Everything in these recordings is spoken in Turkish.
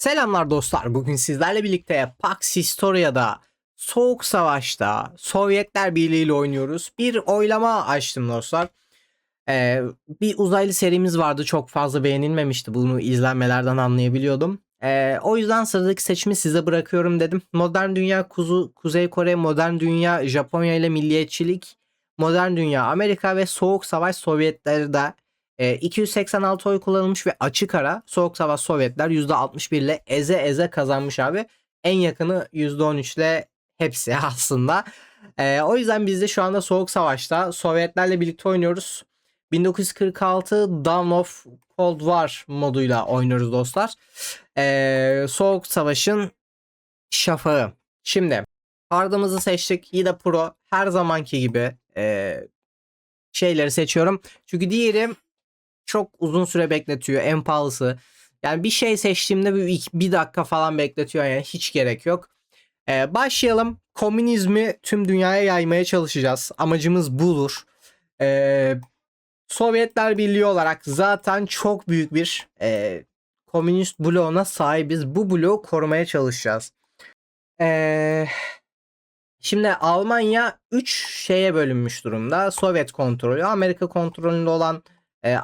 Selamlar dostlar. Bugün sizlerle birlikte Pax Historia'da Soğuk Savaş'ta Sovyetler Birliği ile oynuyoruz. Bir oylama açtım dostlar. Ee, bir uzaylı serimiz vardı. Çok fazla beğenilmemişti. Bunu izlenmelerden anlayabiliyordum. Ee, o yüzden sıradaki seçimi size bırakıyorum dedim. Modern Dünya Kuzu, Kuzey Kore, Modern Dünya Japonya ile milliyetçilik, Modern Dünya Amerika ve Soğuk Savaş Sovyetler'de e, 286 oy kullanılmış ve açık ara Soğuk Savaş Sovyetler %61 ile eze eze kazanmış abi. En yakını %13 ile hepsi aslında. E, o yüzden biz de şu anda Soğuk Savaş'ta Sovyetlerle birlikte oynuyoruz. 1946 Dawn of Cold War moduyla oynuyoruz dostlar. E, Soğuk Savaş'ın şafağı. Şimdi Hard'ımızı seçtik. Yine Pro her zamanki gibi e, şeyleri seçiyorum. Çünkü diğeri çok uzun süre bekletiyor. En pahalısı. Yani bir şey seçtiğimde bir, bir dakika falan bekletiyor. Yani hiç gerek yok. Ee, başlayalım. Komünizmi tüm dünyaya yaymaya çalışacağız. Amacımız budur. Ee, Sovyetler Birliği olarak zaten çok büyük bir e, komünist bloğuna sahibiz. Bu bloğu korumaya çalışacağız. Ee, şimdi Almanya 3 şeye bölünmüş durumda. Sovyet kontrolü, Amerika kontrolünde olan e,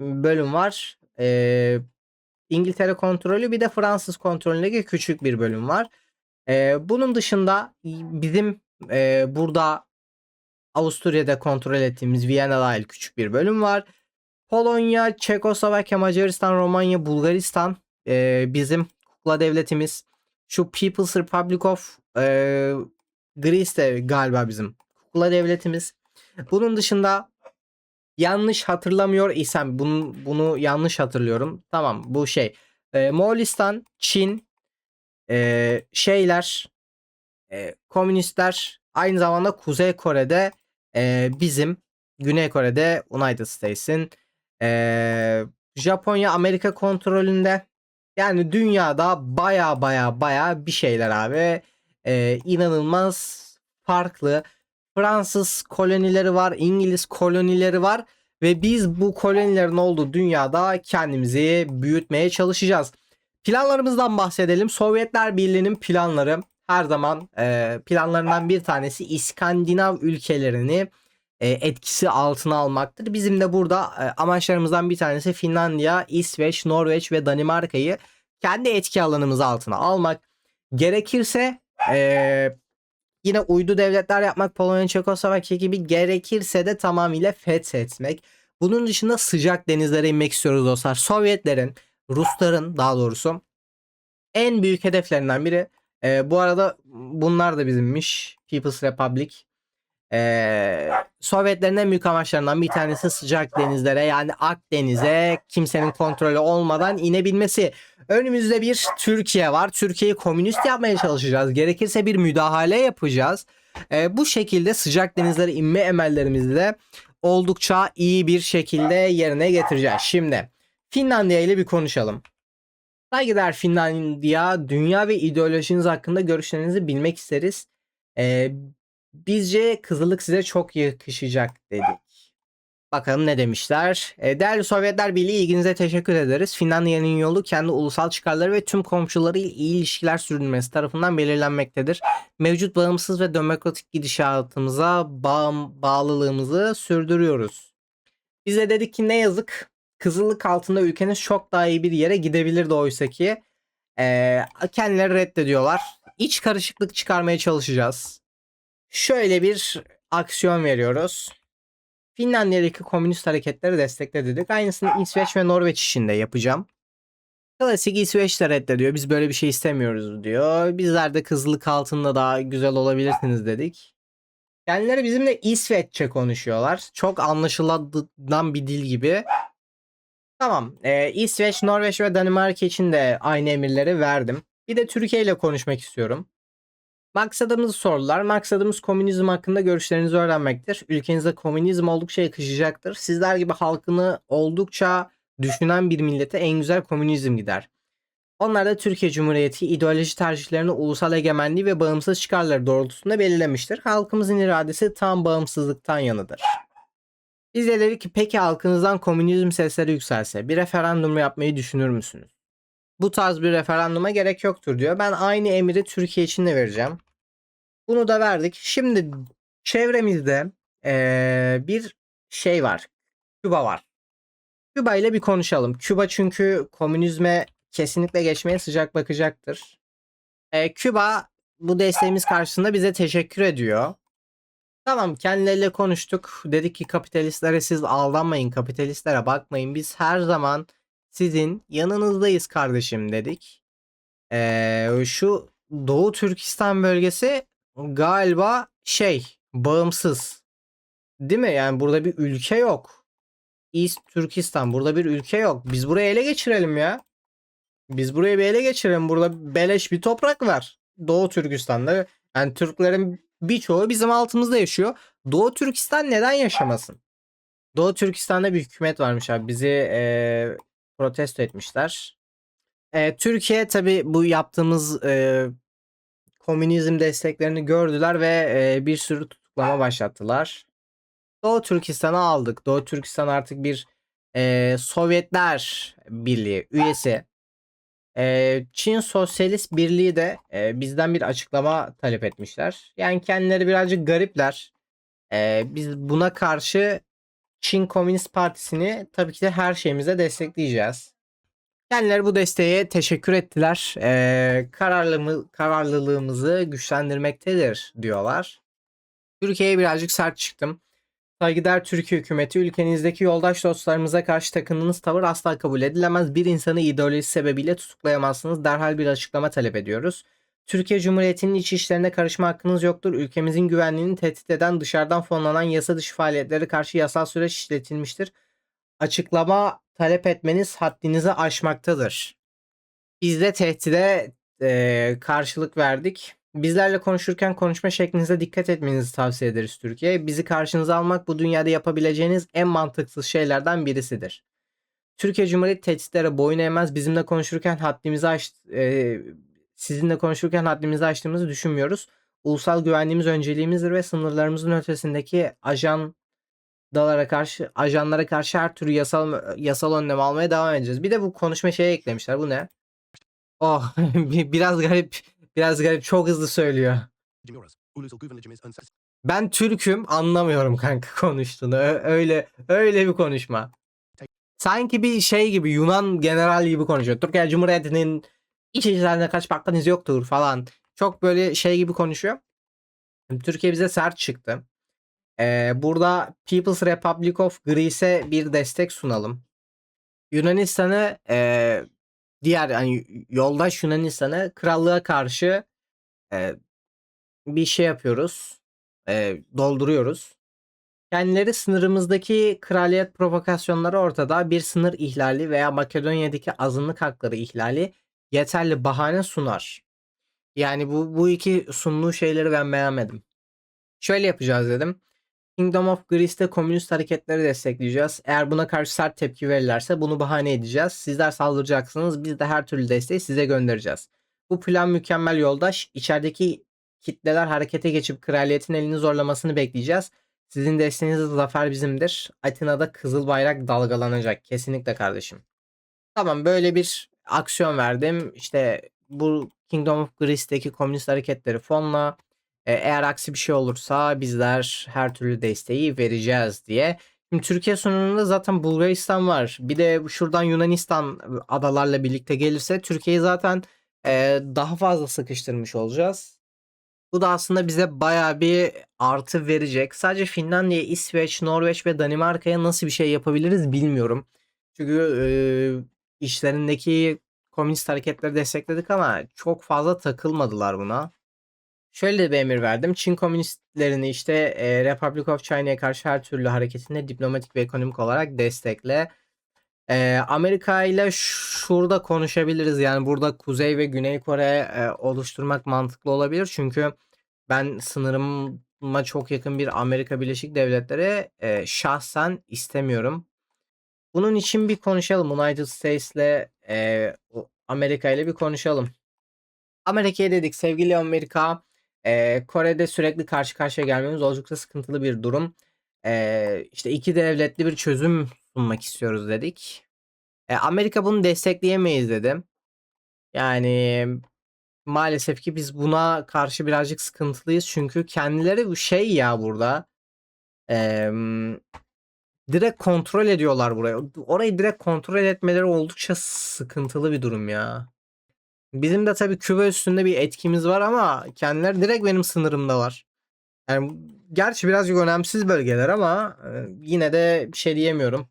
bölüm var. Ee, İngiltere kontrolü bir de Fransız kontrolündeki küçük bir bölüm var. Ee, bunun dışında bizim e, burada Avusturya'da kontrol ettiğimiz Viyana dahil küçük bir bölüm var. Polonya, Çekoslovakya, Macaristan, Romanya, Bulgaristan e, bizim kukla devletimiz. Şu People's Republic of e, Greece de galiba bizim kukla devletimiz. Bunun dışında yanlış hatırlamıyor isem bunu, bunu yanlış hatırlıyorum. Tamam bu şey. E, Moğolistan, Çin, e, şeyler, e, komünistler aynı zamanda Kuzey Kore'de e, bizim, Güney Kore'de United States'in, e, Japonya Amerika kontrolünde. Yani dünyada baya baya baya bir şeyler abi. E, inanılmaz farklı. Fransız kolonileri var, İngiliz kolonileri var ve biz bu kolonilerin olduğu dünyada kendimizi büyütmeye çalışacağız. Planlarımızdan bahsedelim. Sovyetler Birliği'nin planları her zaman e, planlarından bir tanesi İskandinav ülkelerini e, etkisi altına almaktır. Bizim de burada e, amaçlarımızdan bir tanesi Finlandiya, İsveç, Norveç ve Danimarka'yı kendi etki alanımız altına almak. Gerekirse e, yine uydu devletler yapmak Polonya, Çekoslovakya gibi gerekirse de tamamıyla fethetmek. Bunun dışında sıcak denizlere inmek istiyoruz dostlar. Sovyetlerin, Rusların daha doğrusu en büyük hedeflerinden biri. e, bu arada bunlar da bizimmiş. People's Republic. E, Sovyetlerin en büyük amaçlarından bir tanesi sıcak denizlere yani Akdeniz'e kimsenin kontrolü olmadan inebilmesi. Önümüzde bir Türkiye var. Türkiye'yi komünist yapmaya çalışacağız. Gerekirse bir müdahale yapacağız. E, bu şekilde sıcak denizlere inme emellerimizi de oldukça iyi bir şekilde yerine getireceğiz. Şimdi Finlandiya ile bir konuşalım. Saygıdeğer Finlandiya, dünya ve ideolojiniz hakkında görüşlerinizi bilmek isteriz. Ee, bizce kızılık size çok yakışacak dedik. Bakalım ne demişler. Ee, değerli Sovyetler Birliği ilginize teşekkür ederiz. Finlandiya'nın yolu kendi ulusal çıkarları ve tüm komşuları ile iyi ilişkiler sürdürmesi tarafından belirlenmektedir. Mevcut bağımsız ve demokratik gidişatımıza bağım, bağlılığımızı sürdürüyoruz. Biz de dedik ki ne yazık Kızıllık altında ülkeniz çok daha iyi bir yere gidebilirdi oysa ki Ee, kendileri reddediyorlar. İç karışıklık çıkarmaya çalışacağız. Şöyle bir aksiyon veriyoruz. Finlandiya'daki komünist hareketleri destekle dedik. Aynısını İsveç ve Norveç için de yapacağım. Klasik İsveç de reddediyor. Biz böyle bir şey istemiyoruz diyor. Bizler de kızılık altında daha güzel olabilirsiniz dedik. Kendileri bizimle İsveççe konuşuyorlar. Çok anlaşılan bir dil gibi. Tamam. Ee, İsveç, Norveç ve Danimarka için de aynı emirleri verdim. Bir de Türkiye ile konuşmak istiyorum. Maksadımız sorular. Maksadımız komünizm hakkında görüşlerinizi öğrenmektir. Ülkenize komünizm oldukça yakışacaktır. Sizler gibi halkını oldukça düşünen bir millete en güzel komünizm gider. Onlar da Türkiye Cumhuriyeti ideoloji tercihlerini ulusal egemenliği ve bağımsız çıkarları doğrultusunda belirlemiştir. Halkımızın iradesi tam bağımsızlıktan yanıdır. Biz de dedik ki peki halkınızdan komünizm sesleri yükselse bir referandum yapmayı düşünür müsünüz? Bu tarz bir referanduma gerek yoktur diyor. Ben aynı emri Türkiye için de vereceğim. Bunu da verdik. Şimdi çevremizde eee, bir şey var. Küba var. Küba ile bir konuşalım. Küba çünkü komünizme kesinlikle geçmeye sıcak bakacaktır. Eee, Küba bu desteğimiz karşısında bize teşekkür ediyor. Tamam kendileriyle konuştuk. Dedik ki kapitalistlere siz aldanmayın. Kapitalistlere bakmayın. Biz her zaman sizin yanınızdayız kardeşim dedik. Ee, şu Doğu Türkistan bölgesi galiba şey bağımsız. Değil mi? Yani burada bir ülke yok. East Türkistan burada bir ülke yok. Biz burayı ele geçirelim ya. Biz burayı bir ele geçirelim. Burada beleş bir toprak var. Doğu Türkistan'da. Yani Türklerin birçoğu bizim altımızda yaşıyor. Doğu Türkistan neden yaşamasın? Doğu Türkistan'da bir hükümet varmış abi. Bizi eee, protesto etmişler. Eee, Türkiye tabi bu yaptığımız eee, komünizm desteklerini gördüler ve eee, bir sürü tutuklama başlattılar. Doğu Türkistan'ı aldık. Doğu Türkistan artık bir eee, Sovyetler Birliği üyesi. Eee, Çin Sosyalist Birliği de eee, bizden bir açıklama talep etmişler. Yani kendileri birazcık garipler. Eee, biz buna karşı Çin Komünist Partisi'ni tabii ki de her şeyimize destekleyeceğiz. Kendileri bu desteğe teşekkür ettiler. Eee kararlımı, kararlılığımızı güçlendirmektedir diyorlar. Türkiye'ye birazcık sert çıktım. Saygıdeğer Türkiye hükümeti ülkenizdeki yoldaş dostlarımıza karşı takındığınız tavır asla kabul edilemez. Bir insanı ideolojisi sebebiyle tutuklayamazsınız. Derhal bir açıklama talep ediyoruz. Türkiye Cumhuriyeti'nin iç işlerine karışma hakkınız yoktur. Ülkemizin güvenliğini tehdit eden dışarıdan fonlanan yasa dışı faaliyetlere karşı yasal süreç işletilmiştir. Açıklama talep etmeniz haddinizi aşmaktadır. Biz de tehdide e, karşılık verdik. Bizlerle konuşurken konuşma şeklinize dikkat etmenizi tavsiye ederiz Türkiye. Bizi karşınıza almak bu dünyada yapabileceğiniz en mantıksız şeylerden birisidir. Türkiye Cumhuriyeti tehditlere boyun eğmez. Bizimle konuşurken haddimizi aş, e, sizinle konuşurken haddimizi aştığımızı düşünmüyoruz. Ulusal güvenliğimiz önceliğimizdir ve sınırlarımızın ötesindeki ajan dalara karşı ajanlara karşı her türlü yasal yasal önlem almaya devam edeceğiz. Bir de bu konuşma şeye eklemişler. Bu ne? Oh bir- biraz garip biraz garip çok hızlı söylüyor. Ben Türk'üm anlamıyorum kanka konuştuğunu. Öyle öyle bir konuşma. Sanki bir şey gibi Yunan general gibi konuşuyor. Türkiye Cumhuriyeti'nin iç işlerine kaç hakkınız yoktur falan. Çok böyle şey gibi konuşuyor. Türkiye bize sert çıktı. Ee, burada People's Republic of Greece'e bir destek sunalım. Yunanistan'ı e, diğer hani yoldaş Yunanistan'ı krallığa karşı e, bir şey yapıyoruz. E, dolduruyoruz. Kendileri sınırımızdaki kraliyet provokasyonları ortada bir sınır ihlali veya Makedonya'daki azınlık hakları ihlali yeterli bahane sunar. Yani bu bu iki sunduğu şeyleri ben beğenmedim. Şöyle yapacağız dedim. Kingdom of Greece'te komünist hareketleri destekleyeceğiz. Eğer buna karşı sert tepki verirlerse bunu bahane edeceğiz. Sizler saldıracaksınız. Biz de her türlü desteği size göndereceğiz. Bu plan mükemmel yoldaş. İçerideki kitleler harekete geçip kraliyetin elini zorlamasını bekleyeceğiz. Sizin desteğinizle zafer bizimdir. Atina'da kızıl bayrak dalgalanacak. Kesinlikle kardeşim. Tamam böyle bir aksiyon verdim. İşte bu Kingdom of Greece'deki komünist hareketleri fonla. E, Eğer aksi bir şey olursa bizler her türlü desteği vereceğiz diye. Şimdi Türkiye sunumunda zaten Bulgaristan var. Bir de şuradan Yunanistan adalarla birlikte gelirse Türkiye'yi zaten e, daha fazla sıkıştırmış olacağız. Bu da aslında bize bayağı bir artı verecek. Sadece Finlandiya, İsveç, Norveç ve Danimarka'ya nasıl bir şey yapabiliriz bilmiyorum. Çünkü e, işlerindeki komünist hareketleri destekledik ama çok fazla takılmadılar buna. Şöyle bir emir verdim. Çin komünistlerini işte e, Republic of China'ya karşı her türlü hareketinde diplomatik ve ekonomik olarak destekle. E, Amerika ile şurada konuşabiliriz. Yani burada Kuzey ve Güney Kore e, oluşturmak mantıklı olabilir. Çünkü ben sınırıma çok yakın bir Amerika Birleşik Devletleri e, şahsen istemiyorum. Bunun için bir konuşalım. United States'le e, Amerika ile bir konuşalım. Amerika'ya dedik sevgili Amerika. e, Kore'de sürekli karşı karşıya gelmemiz oldukça sıkıntılı bir durum. E, işte iki devletli bir çözüm sunmak istiyoruz dedik. E, Amerika bunu destekleyemeyiz dedi. Yani maalesef ki biz buna karşı birazcık sıkıntılıyız. Çünkü kendileri bu şey ya burada. em, direkt kontrol ediyorlar burayı. Orayı direkt kontrol etmeleri oldukça sıkıntılı bir durum ya. Bizim de tabii Küba üstünde bir etkimiz var ama kendileri direkt benim sınırımda var. Yani gerçi birazcık önemsiz bölgeler ama e, yine de bir şey diyemiyorum.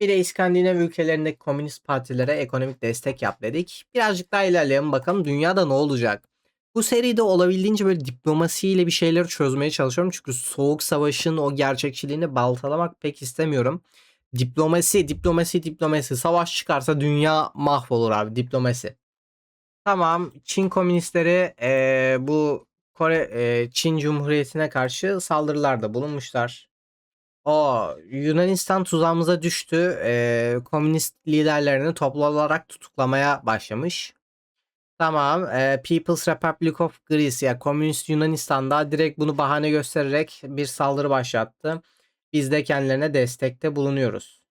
Bir de İskandinav ülkelerindeki komünist partilere ekonomik destek yap dedik. Birazcık daha ilerleyelim bakalım dünyada ne olacak. Bu seride olabildiğince böyle diplomasiyle bir şeyleri çözmeye çalışıyorum. Çünkü soğuk savaşın o gerçekçiliğini baltalamak pek istemiyorum. Diplomasi, diplomasi, diplomasi. Savaş çıkarsa dünya mahvolur abi diplomasi. Tamam Çin komünistleri eee, bu Kore eee, Çin Cumhuriyeti'ne karşı saldırılarda bulunmuşlar. O Yunanistan tuzağımıza düştü. Eee, komünist liderlerini toplu olarak tutuklamaya başlamış. Tamam. eee, People's Republic of Greece ya komünist Yunanistan'da direkt bunu bahane göstererek bir saldırı başlattı. Biz de kendilerine destekte bulunuyoruz.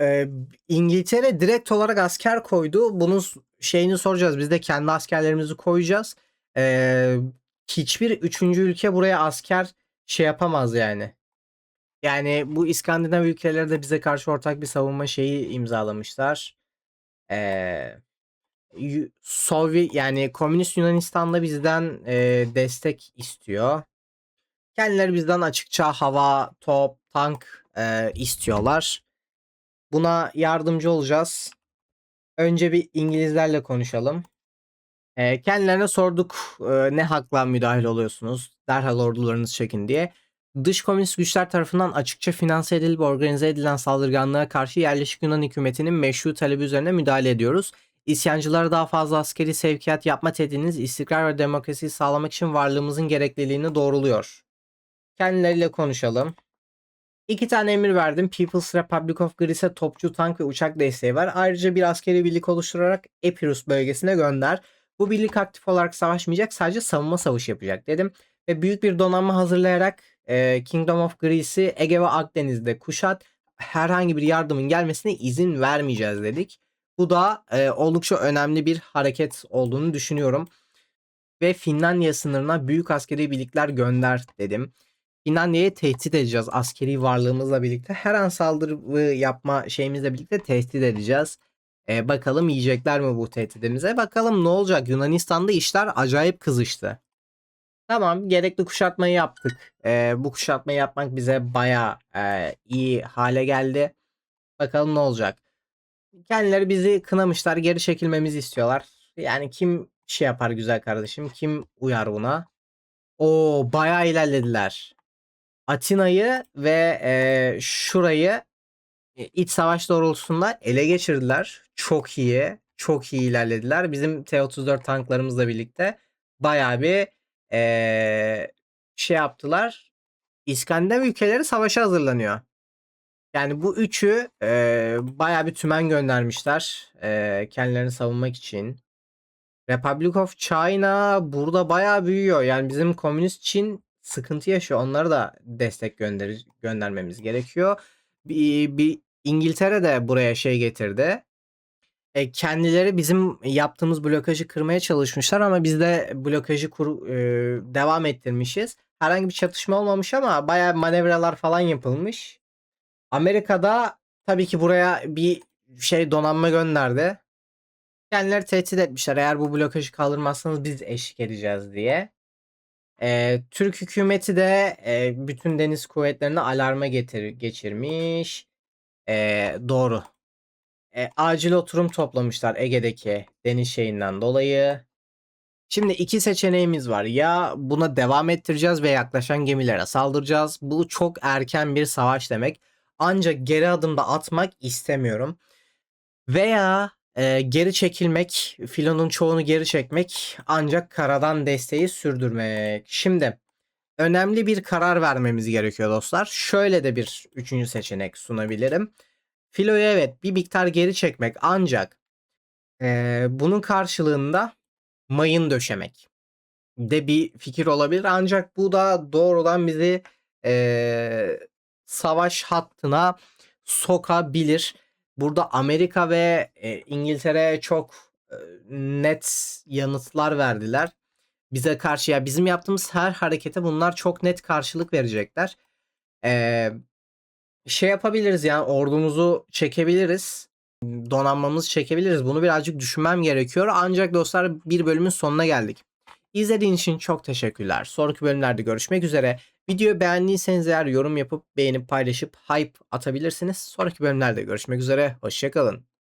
Eee, İngiltere direkt olarak asker koydu. Bunun şeyini soracağız. Biz de kendi askerlerimizi koyacağız. Eee, hiçbir üçüncü ülke buraya asker şey yapamaz yani. Yani bu İskandinav ülkeleri de bize karşı ortak bir savunma şeyi imzalamışlar. Eee Sovyet yani Komünist Yunanistan'da bizden eee, destek istiyor. Kendileri bizden açıkça hava, top, tank eee, istiyorlar. Buna yardımcı olacağız. Önce bir İngilizlerle konuşalım. Eee, kendilerine sorduk eee, ne hakla müdahil oluyorsunuz? Derhal ordularınızı çekin diye. Dış komünist güçler tarafından açıkça finanse edilip organize edilen saldırganlığa karşı yerleşik Yunan hükümetinin meşru talebi üzerine müdahale ediyoruz. İsyancılara daha fazla askeri sevkiyat yapma tehdidiniz istikrar ve demokrasiyi sağlamak için varlığımızın gerekliliğini doğruluyor. Kendileriyle konuşalım. İki tane emir verdim. People's Republic of Greece'e topçu tank ve uçak desteği var. Ayrıca bir askeri birlik oluşturarak Epirus bölgesine gönder. Bu birlik aktif olarak savaşmayacak sadece savunma savaşı yapacak dedim. Ve büyük bir donanma hazırlayarak e, Kingdom of Greece'i Ege ve Akdeniz'de kuşat. Herhangi bir yardımın gelmesine izin vermeyeceğiz dedik. Bu da e, oldukça önemli bir hareket olduğunu düşünüyorum. Ve Finlandiya sınırına büyük askeri birlikler gönder dedim. Finlandiya'yı tehdit edeceğiz askeri varlığımızla birlikte. Her an saldırı yapma şeyimizle birlikte tehdit edeceğiz. Ee, bakalım yiyecekler mi bu tehdidimize? Bakalım ne olacak? Yunanistan'da işler acayip kızıştı. Tamam gerekli kuşatmayı yaptık. Ee, bu kuşatmayı yapmak bize baya iyi hale geldi. Bakalım ne olacak? Kendileri bizi kınamışlar. Geri çekilmemizi istiyorlar. Yani kim şey yapar güzel kardeşim? Kim uyar buna? O bayağı ilerlediler. Atina'yı ve e, şurayı e, iç savaş doğrultusunda ele geçirdiler. Çok iyi. Çok iyi ilerlediler. Bizim T-34 tanklarımızla birlikte bayağı bir e, şey yaptılar. İskandinav ülkeleri savaşa hazırlanıyor. Yani bu üçü e, bayağı bir tümen göndermişler e, kendilerini savunmak için. Republic of China burada bayağı büyüyor. Yani bizim komünist Çin sıkıntı yaşıyor. Onlara da destek gönder göndermemiz gerekiyor. Bir, bir İngiltere de buraya şey getirdi. E, kendileri bizim yaptığımız blokajı kırmaya çalışmışlar ama biz de blokajı kur, e, devam ettirmişiz. Herhangi bir çatışma olmamış ama bayağı manevralar falan yapılmış. Amerika'da tabii ki buraya bir şey donanma gönderdi. Kendileri tehdit etmişler. Eğer bu blokajı kaldırmazsanız biz eşlik edeceğiz diye. Ee, Türk hükümeti de e, bütün deniz kuvvetlerini alarma getir geçirmiş. Ee, doğru. E, acil oturum toplamışlar Ege'deki deniz şeyinden dolayı. Şimdi iki seçeneğimiz var. Ya buna devam ettireceğiz ve yaklaşan gemilere saldıracağız. Bu çok erken bir savaş demek. Ancak geri adım da atmak istemiyorum. Veya e, geri çekilmek, filonun çoğunu geri çekmek ancak karadan desteği sürdürmek. Şimdi önemli bir karar vermemiz gerekiyor dostlar. Şöyle de bir üçüncü seçenek sunabilirim. Filoyu evet bir miktar geri çekmek ancak e, bunun karşılığında mayın döşemek de bir fikir olabilir. Ancak bu da doğrudan bizi e, savaş hattına sokabilir. Burada Amerika ve e, İngiltere çok e, net yanıtlar verdiler. Bize karşı ya bizim yaptığımız her harekete bunlar çok net karşılık verecekler. Ee, şey yapabiliriz yani ordumuzu çekebiliriz. Donanmamızı çekebiliriz. Bunu birazcık düşünmem gerekiyor. Ancak dostlar bir bölümün sonuna geldik. İzlediğiniz için çok teşekkürler. Sonraki bölümlerde görüşmek üzere. Videoyu beğendiyseniz eğer yorum yapıp beğenip paylaşıp hype atabilirsiniz. Sonraki bölümlerde görüşmek üzere. Hoşçakalın.